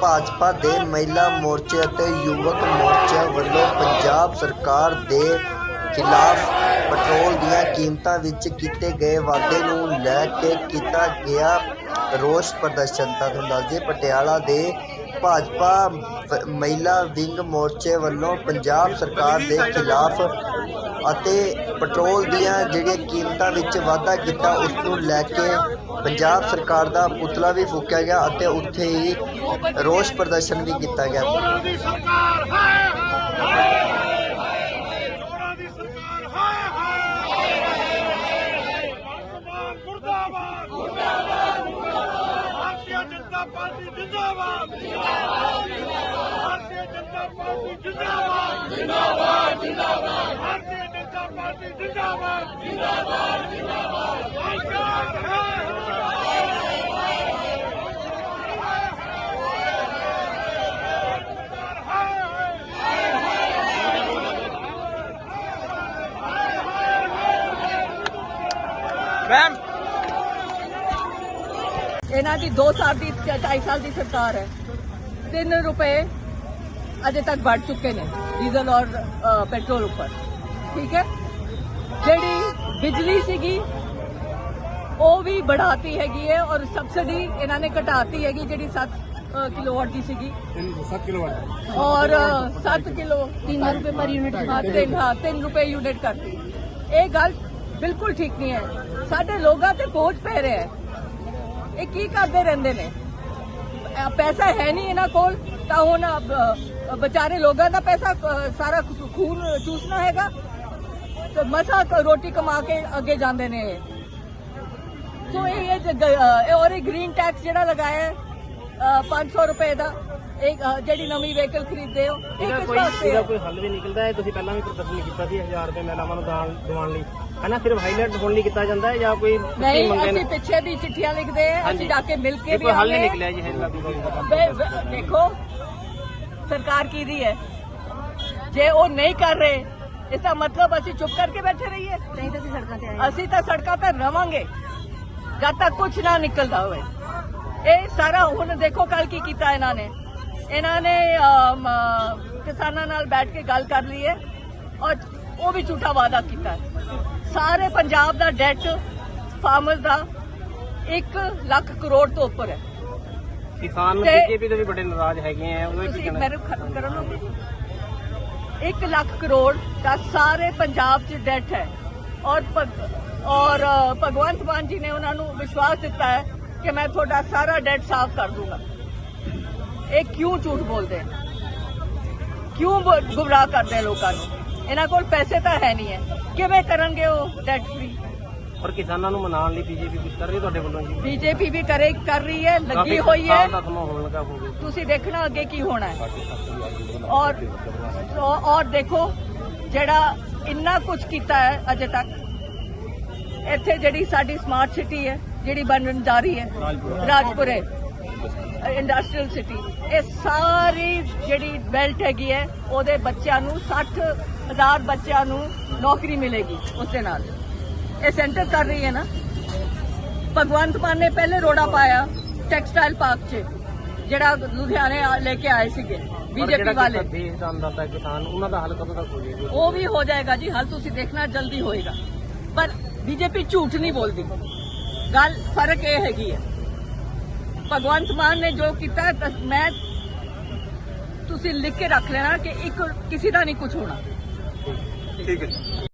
ਭਾਜਪਾ ਦੇ ਮਹਿਲਾ ਮੋਰਚੇ ਅਤੇ ਯੁਵਕ ਮੋਰਚਾ ਵੱਲੋਂ ਪੰਜਾਬ ਸਰਕਾਰ ਦੇ ਖਿਲਾਫ ਪੈਟਰੋਲ ਦੀਆਂ ਕੀਮਤਾਂ ਵਿੱਚ ਕੀਤੇ ਗਏ ਵਾਧੇ ਨੂੰ ਲੈ ਕੇ ਕੀਤਾ ਗਿਆ ਰੋਸ ਪ੍ਰਦਰਸ਼ਨ। ਤਾਂ ਤੁਹਾਨੂੰ ਦੱਸ ਦਈਏ, ਪਟਿਆਲਾ ਦੇ ਭਾਜਪਾ ਮਹਿਲਾ ਵਿੰਗ ਮੋਰਚੇ ਵੱਲੋਂ ਪੰਜਾਬ ਸਰਕਾਰ ਦੇ ਖਿਲਾਫ ਅਤੇ ਪੈਟਰੋਲ ਦੀਆਂ ਜਿਹੜੀਆਂ ਕੀਮਤਾਂ ਵਿੱਚ ਵਾਧਾ ਕੀਤਾ, ਉਸ ਨੂੰ ਲੈ ਕੇ ਪੰਜਾਬ ਸਰਕਾਰ ਦਾ ਪੁਤਲਾ ਵੀ ਫੂਕਿਆ ਗਿਆ ਅਤੇ ਉੱਥੇ ਹੀ ਰੋਸ ਪ੍ਰਦਰਸ਼ਨ ਵੀ ਕੀਤਾ ਗਿਆ ਚੋਰਾਂ ਦੀ ਸਰਕਾਰ ਹੈ ਹਾਏ ਚੋਰਾਂ ਦੀ ਸਰਕਾਰ ਹੈ ਹਾਏ ਮੁਰਦਾਬਾਦ ਮੁਰਦਾਬਾਦ ਮੁਰਦਾਬਾਦ ਭਾਰਤੀ ਜਨਤਾ ਪਾਰਟੀ ਜਿੰਦਾਬਾਦ। ਭਾਰਤੀ ਜਨਤਾ ਪਾਰਟੀ ਜਿੰਦਾਬਾਦ। ਜਿੰਦਾਬਾਦ ਜਿੰਦਾਬਾਦ ਭਾਰਤੀ ਜਨਤਾ ਪਾਰਟੀ ਜਿੰਦਾਬਾਦ। ਜਿੰਦਾਬਾਦ ਜਿੰਦਾਬਾਦ ਮੈਮ ਇਹਨਾਂ ਦੀ 2 ਸਾਲ ਦੀ 2.5 ਸਾਲ ਦੀ ਸਰਕਾਰ ਹੈ 3 ਰੁਪਏ ਅਜੇ ਤੱਕ ਵੱਧ ਚੁੱਕੇ ਨੇ ਡੀਜ਼ਲ ਔਰ ਅ, ਪੈਟਰੋਲ ਉੱਪਰ ਠੀਕ ਹੈ ਜਿਹੜੀ ਬਿਜਲੀ ਸੀਗੀ ਉਹ ਵੀ बढ़ाती ਹੈਗੀ ਹੈ ਔਰ ਸਬਸਿਡੀ ਇਹਨਾਂ ਨੇ ਘਟਾਤੀ ਹੈਗੀ ਜਿਹੜੀ 7 ਕਿਲੋਵਾਟ ਦੀ ਸੀਗੀ 7 ਕਿਲੋਵਾਟ ਔਰ 7 ਕਿਲੋ 3 ਰੁਪਏ ਪਰ ਯੂਨਿਟ ਹਾਂ 3 ਹਾਂ 3 ਰੁਪਏ ਯੂਨਿਟ ਕਰਤੀ ਇਹ ਗੱਲ ਬਿਲਕੁਲ ਠੀਕ ਨਹੀਂ ਹੈ ਸਾਡੇ ਲੋਕਾਂ ਤੇ ਬੋਝ ਪੈ ਰਿਹਾ ਹੈ ਇਹ ਕੀ ਕਰਦੇ ਰਹਿੰਦੇ ਨੇ? ਪੈਸਾ ਹੈ ਨਹੀਂ ਇਹਨਾਂ ਕੋਲ ਤਾਂ ਹੁਣ ਵਿਚਾਰੇ ਲੋਕਾਂ ਦਾ ਪੈਸਾ ਸਾਰਾ ਖੂਨ ਚੂਸਣਾ ਹੈਗਾ। ਤੇ ਮਸਾ ਰੋਟੀ ਕਮਾ ਕੇ ਅੱਗੇ ਜਾਂਦੇ ਨੇ ਇਹ। ਸੋ ਇਹ ਇਹ ਔਰ ਇਹ ਗ੍ਰੀਨ ਟੈਕਸ ਜਿਹੜਾ ਲਗਾਇਆ ਹੈ ਅਹ, 500 ਰੁਪਏ ਦਾ ਇੱਕ ਜਿਹੜੀ ਨਵੀਂ ਵਹੀਕਲ ਖਰੀਦਦੇ ਹੋ ਇਹ ਕਿਸ ਵਾਸਤੇ ਕੋਈ ਹੱਲ ਵੀ ਨਿਕਲਦਾ ਹੈ? ਤੁਸੀਂ ਪਹਿਲਾਂ ਵੀ ਪ੍ਰਦਰਸ਼ਨ ਕੀਤਾ ਸੀ 1000 ਰੁਪਏ ਮਹਿਲਾਵਾਂ ਨੂੰ ਦਾਨ ਦਿਵਾਉਣ ਲਈ। ਹਨਾ ਸਿਰਫ ਹਾਈਲਾਈਟ ਹੋਣ ਲਈ ਕੀਤਾ ਜਾਂਦਾ ਹੈ ਜਾਂ ਕੋਈ ਨਹੀਂ ਅਸੀਂ ਪਿੱਛੇ ਵੀ ਚਿੱਠੀਆਂ ਲਿਖਦੇ ਹਾਂਜੀ। ਅਸੀਂ ਜਾ ਕੇ ਮਿਲ ਕੇ ਵੀ ਕੋਈ ਹੱਲ ਨਹੀਂ। ਨਿਕਲਿਆ ਜੀ ਹੈ। ਲਾਗੂ ਕਰਨ ਦਾ ਵੇ- ਵੇ- ਦੇਖੋ ਸਰਕਾਰ ਕੀ ਦੀ ਹੈ? ਜੇ ਉਹ ਨਹੀਂ ਕਰ ਰਹੇ ਇਸ ਦਾ ਮਤਲਬ ਅਸੀਂ ਚੁੱਪ ਕਰਕੇ ਬੈਠੇ ਰਹੀਏ। ਨਹੀਂ ਤਾਂ ਅਸੀਂ ਸੜਕਾਂ ਤੇ ਆਏ ਅਸੀਂ ਤਾਂ ਸੜਕਾਂ ਤੇ ਰਵਾਂਗੇ ਜਦ ਤੱਕ ਕੁਝ ਨਾ ਨਿਕਲਦਾ ਹੋਵੇ। ਇਹ ਸਾਰਾ ਹੁਣ ਦੇਖੋ ਕੱਲ ਕੀ ਕੀਤਾ ਇਹਨਾਂ ਨੇ। ਇਹਨਾਂ ਨੇ ਕਿਸਾਨਾਂ ਨਾਲ ਬੈਠ ਕੇ ਗੱਲ ਕਰ ਲਈ ਹੈ ਔਰ ਉਹ ਵੀ ਝੂਠਾ ਵਾਅਦਾ ਕੀਤਾ ਹੈ। ਸਾਰੇ ਪੰਜਾਬ ਦਾ ਡੈਟ ਫਾਰਮਰਸ ਦਾ 1 ਲੱਖ ਕਰੋੜ ਤੋਂ ਉੱਪਰ ਹੈ। ਕਿਸਾਨ ਬੀਜੇਪੀ ਤੋਂ ਵੀ ਬੜੇ ਨਾਰਾਜ਼ ਹੈਗੇ ਆ ਕੀ ਤੁਸੀਂ ਕਹਿਣਾ? ਮੈਨੂੰ ਖਤਮ ਕਰਨ ਨੂੰ 1 ਲੱਖ ਕਰੋੜ ਦਾ ਸਾਰੇ ਪੰਜਾਬ 'ਚ ਡੈਟ ਹੈ। ਔਰ ਔਰ ਭਗਵੰਤ ਮਾਨ ਜੀ ਨੇ ਉਹਨਾਂ ਨੂੰ ਵਿਸ਼ਵਾਸ ਦਿੱਤਾ ਹੈ ਕਿ ਮੈਂ ਤੁਹਾਡਾ ਸਾਰਾ ਡੈਟ ਸਾਫ਼ ਕਰ ਦੂੰਗਾ। ਇਹ ਕਿਉਂ ਝੂਠ ਬੋਲਦੇ? ਕਿਉਂ ਗੁੰਮਰਾਹ ਕਰਦੇ ਲੋਕਾਂ ਨੂੰ? ਇਹਨਾਂ ਕੋਲ ਪੈਸੇ ਤਾਂ ਹੈ ਨਹੀਂ ਹੈ। ਕਿਵੇਂ ਕਰਨਗੇ ਉਹ ਡੈਟ ਫ੍ਰੀ ਔਰ ਕਿਸਾਨਾਂ ਨੂੰ ਮਨਾਉਣ ਲਈ ਬੀਜੇਪੀ ਕੁਝ ਕਰ ਰਹੀ ਹੈ ਤੁਹਾਡੇ ਵੱਲੋਂ ਜੀ? ਬੀਜੇਪੀ ਵੀ ਕਰੇ ਕਰ ਰਹੀ ਹੈ ਲੱਗੀ ਹੋਈ ਹੈ। ਸਾਲ ਦਾ ਸਮਾਂ ਹੋਣ ਲੱਗਾ ਹੋਵੇ ਤੁਸੀਂ ਦੇਖਣਾ ਅੱਗੇ ਕੀ ਹੋਣਾ ਹੈ। ਔਰ ਔਰ ਦੇਖੋ ਜਿਹੜਾ ਇੰਨਾ ਕੁਝ ਕੀਤਾ ਹੈ ਅਜੇ ਤੱਕ ਇੱਥੇ ਜਿਹੜੀ ਸਾਡੀ ਸਮਾਰਟ ਸਿਟੀ ਹੈ ਜਿਹੜੀ ਬਣਨ ਜਾ ਰਹੀ ਹੈ ਰਾਜਪੁਰੇ। ਇੰਡਸਟਰੀਅਲ ਸਿਟੀ ਇਹ ਸਾਰੀ ਜਿਹੜੀ ਬੈਲਟ ਹੈਗੀ ਹੈ ਉਹਦੇ ਬੱਚਿਆਂ ਨੂੰ 60000 ਬੱਚਿਆਂ ਨੂੰ ਨੌਕਰੀ ਮਿਲੇਗੀ ਉਸ ਦੇ ਨਾਲ। ਇਹ ਸੈਂਟਰ ਕਰ ਰਹੀ ਹੈ ਨਾ। ਭਗਵੰਤ ਮਾਨ ਨੇ ਪਹਿਲੇ ਰੋੜਾ ਪਾਇਆ ਟੈਕਸਟਾਈਲ ਪਾਰਕ 'ਚ ਜਿਹੜਾ ਲੁਧਿਆਣੇ ਆ- ਲੈ ਕੇ ਆਏ ਸੀਗੇ ਬੀਜੇਪੀ ਵਾਲੇ। ਦੇਸ਼ ਦਾ ਕਿਸਾਨ ਉਹਨਾਂ ਦਾ ਹੱਲ ਕਦੋਂ ਤੱਕ ਹੋ ਜਾਏਗਾ? ਉਹ ਵੀ ਹੋ ਜਾਏਗਾ ਜੀ ਹਲ ਤੁਸੀਂ ਦੇਖਣਾ ਜਲਦੀ ਹੋਏਗਾ। ਪਰ ਬੀਜੇਪੀ ਝੂਠ ਨਹੀਂ ਬੋਲਦੀ। ਗੱਲ ਫ਼ਰਕ ਇਹ ਹੈਗੀ ਹੈ ਭਗਵੰਤ ਮਾਨ ਨੇ ਜੋ ਕੀਤਾ ਮੈਂ ਤੁਸੀਂ ਲਿਖ ਕੇ ਰੱਖ ਲੈਣਾ ਕਿ ਇੱਕ, ਕਿਸੇ ਦਾ ਨਹੀਂ ਕੁਝ ਹੋਣਾ। ਠੀਕ ਹੈ